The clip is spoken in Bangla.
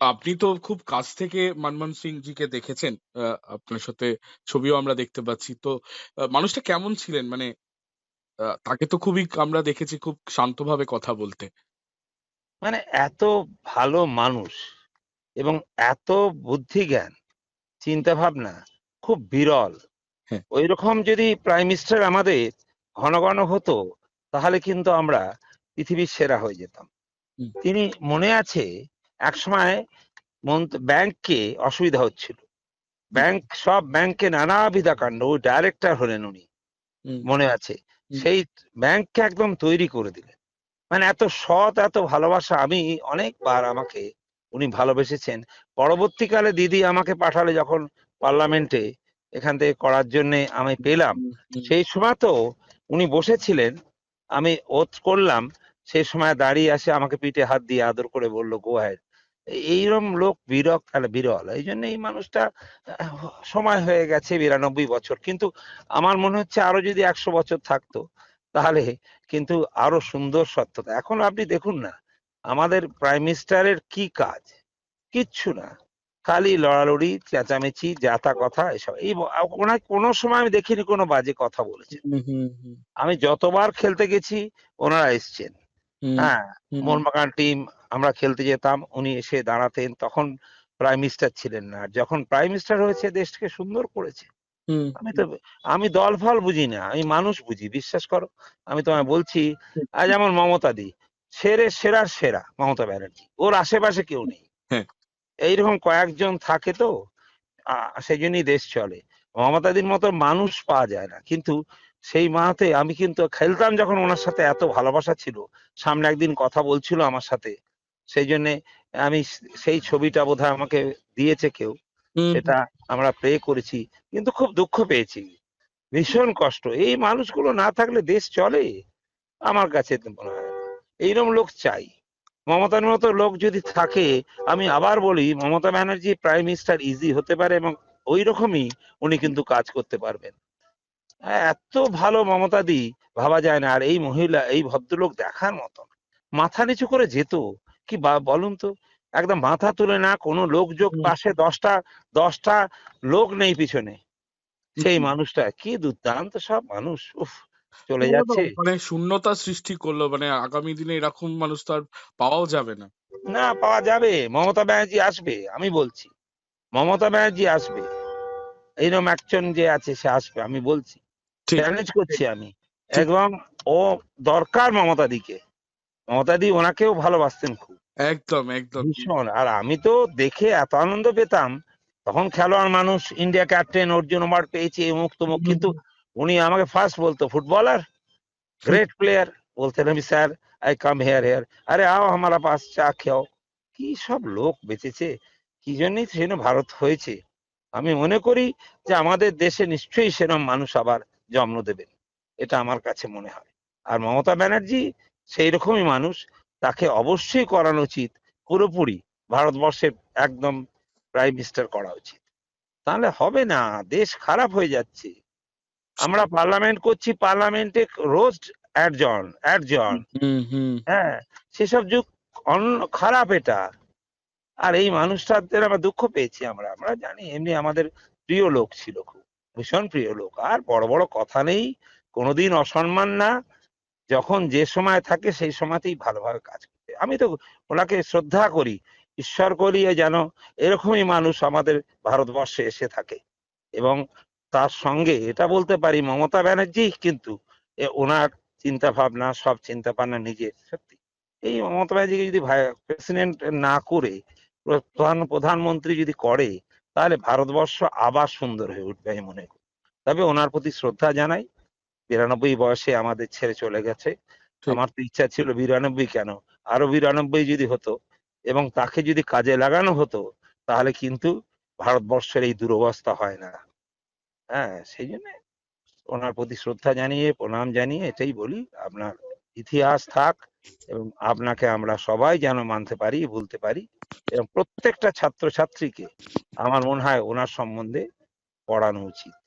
আপনি তো খুব কাছ থেকে মনমোহন সিং জিকে দেখেছেন। আপনার সাথে ছবিও আমরা দেখতে পাচ্ছি। তো মানুষটা কেমন ছিলেন? মানে তাকে তো খুবই আমরা দেখেছি খুব শান্তভাবে কথা বলতে। মানে এত ভালো মানুষ এবং এত বুদ্ধিজ্ঞান, চিন্তাভাবনা খুব বিরল। হ্যাঁ। ঐরকম যদি প্রাইম মিনিস্টার আমাদের ঘন, ঘন হতো তাহলে কিন্তু আমরা পৃথিবীর সেরা হয়ে যেতাম। তিনি মনে আছে একসময় মন্ত ব্যাংকে অসুবিধা হচ্ছিল। ব্যাংক সব ব্যাংকে নানাবিধা কাণ্ড। ওই ডাইরেক্টর হলেন উনি। মনে আছে। সেই ব্যাংককে একদম তৈরি করে দিলেন। মানে এত সৎ, এত ভালোবাসা আমি অনেকবার আমাকে উনি ভালোবেসেছেন। পরবর্তীকালে দিদি আমাকে পাঠালে যখন পার্লামেন্টে এখান থেকে করার জন্যে আমি পেলাম। সেই সময় তো উনি বসেছিলেন। আমি ওথ করলাম। সেই সময় দাঁড়িয়ে আসে আমাকে পিঠে হাত দিয়ে আদর করে বলল, "গো অ্যাহেড।" এইরকম লোক বিরক মানে বিরল। এইজন্য এই মানুষটা সময় হয়ে গেছে ৯২ বছর। কিন্তু আমার মনে হচ্ছে আরও যদি ১০০ বছর থাকতো তাহলে কিন্তু আরও সুন্দর সত্যতা। এখন আপনি দেখুন না আমাদের প্রাইম মিনিস্টারের কি কাজ? কিচ্ছু না। খালি লড়ালড়ি, চেঁচামেচি, যা-তা কথা এসব। এই ওনার কোন সময় আমি দেখিনি কোনো বাজে কথা বলেছেন। আমি যতবার খেলতে গেছি ওনারা এসছেন। হ্যাঁ। মোহনবাগান টিম আমরা খেলতে যেতাম। উনি এসে দাঁড়াতেন। তখন প্রাইম মিনিস্টার ছিলেন না। আর যখন প্রাইম মিনিস্টার হয়েছে দেশকে সুন্দর করেছে। আমি তো আমি দল-ফল বুঝি না। আমি মানুষ বুঝি। বিশ্বাস করো। আমি তোমায় বলছি হুম। আ যেমন মমতাদি। সেরে সেরার সেরা মমতা ব্যানার্জি। ওর আশেপাশে কেউ নেই। হ্যাঁ। এইরকম কয়েকজন থাকে তো সেই জন্যই দেশ চলে। মমতাদির মতো মানুষ পাওয়া যায় না। কিন্তু সেই মাহাতে আমি কিন্তু খেলতাম যখন ওনার সাথে এত ভালোবাসা ছিল। সামনে একদিন কথা বলছিল আমার সাথে। সেইজন্যে আমি সেই ছবিটা বোধহয় আমাকে দিয়েছে কেউ। সেটা আমরা প্রে করেছি। কিন্তু খুব দুঃখ পেয়েছি। ভীষণ কষ্ট। এই মানুষগুলো না থাকলে দেশ চলে? আমার কাছে মনে হয় এইরকম লোক চাই। মমতার মতো লোক যদি থাকে আমি আবার বলি Mamata Banerjee prime minister easy হতে পারে এবং ঐরকমই উনি কিন্তু কাজ করতে পারবেন। হ্যাঁ, এত ভালো মমতাদি ভাবা যায় না। আর এই মহিলা, এই ভদ্রলোক দেখার মতন। মাথা নিচু করে যেত। কি বলুন তো? একদম মাথা তুলে না কোনো হুম। পাশে ১০ টা ১০ টা লোক নেই পিছনে। সেই মানুষটা কি দুর্দান্ত সব মানুষ। উফ! চলে যাচ্ছে। মানে শূন্যতা সৃষ্টি করল। মানে আগামী দিনে এরকম মানুষ তো আর পাওয়াও যাবে না। না পাওয়া যাবে। মমতা ব্যানার্জি আসবে। আমি বলছি। মমতা ব্যানার্জি আসবে। এইরকম একজন যে আছে সে আসবে। আমি বলছি। চ্যালেঞ্জ করছি আমি। এবং ও দরকার মমতাদিকে। মমতাদি ওনাকেও ভালোবাসতেন খুব। একদম একদম। ভীষণ আর আমি তো দেখে এত আনন্দ পেতাম, তখন খেলোয়াড় মানুষ ইন্ডিয়া ক্যাপ্টেন অর্জুন অ্যাওয়ার্ড পেয়েছে মুখ তমুক কিন্তু উনি আমাকে ফার্স্ট বলতো ফুটবলার গ্রেট প্লেয়ার বলতেন আমি sir I come here here আরে আও আমার পাশ চা খেও। কি সব লোক বেঁচেছে, কি জন্যই সেন ভারত হয়েছে? আমি মনে করি যে আমাদের দেশে নিশ্চয়ই সেরম মানুষ আবার জন্ম দেবেন, এটা আমার কাছে মনে হয়। আর মমতা ব্যানার্জি সেই রকমই মানুষ তাকে অবশ্যই করানো উচিত পুরোপুরি ভারতবর্ষের একদম প্রাইম মিনিস্টার করা উচিত। তাহলে হবে না। দেশ খারাপ হয়ে যাচ্ছে। আমরা পার্লামেন্ট করছি পার্লামেন্টে রোজ অ্যাডজন, অ্যাডজন। হুম, হুম। হ্যাঁ, সেসব যুগ অন্য খারাপ এটা। আর এই মানুষটাদের আমরা দুঃখ পেয়েছি আমরা। আমরা জানি এমনি আমাদের প্রিয় লোক ছিল খুব। ভীষণ প্রিয় লোক। আর বড়, বড় কথা নেই। কোনোদিন অসম্মান না। যখন যে সময় থাকে সেই সময়তেই ভালোভাবে কাজ করতে। আমি তো ওনাকে শ্রদ্ধা করি। ঈশ্বর করি যেন এরকমই মানুষ আমাদের ভারতবর্ষে এসে থাকে। এবং তার সঙ্গে এটা বলতে পারি, মমতা ব্যানার্জি কিন্তু ওনার চিন্তাভাবনা, সব চিন্তাভাবনা নিজের। সত্যি। এই মমতা ব্যানার্জিকে যদি প্রেসিডেন্ট না করে, প্রধান, প্রধানমন্ত্রী যদি করে, তাহলে ভারতবর্ষ আবার সুন্দর হয়ে উঠবে আমি মনে করি। তবে ওনার প্রতি শ্রদ্ধা জানাই। ৯২ বয়সে আমাদের ছেড়ে চলে গেছে। আমার তো ইচ্ছা ছিল ৯২ কেন? আরও ৯২ যদি হতো এবং তাকে যদি কাজে লাগানো হতো তাহলে কিন্তু ভারতবর্ষের এই দুরবস্থা হয় না। হ্যাঁ, সেইজন্যে ওনার প্রতি শ্রদ্ধা জানিয়ে প্রণাম জানিয়ে এটাই বলি আপনার ইতিহাস থাক এবং আপনাকে আমরা সবাই যেন মানতে পারি, ভুলতে পারি এবং প্রত্যেকটা ছাত্রছাত্রীকে আমার মনে হয় ওনার সম্বন্ধে পড়ানো উচিত।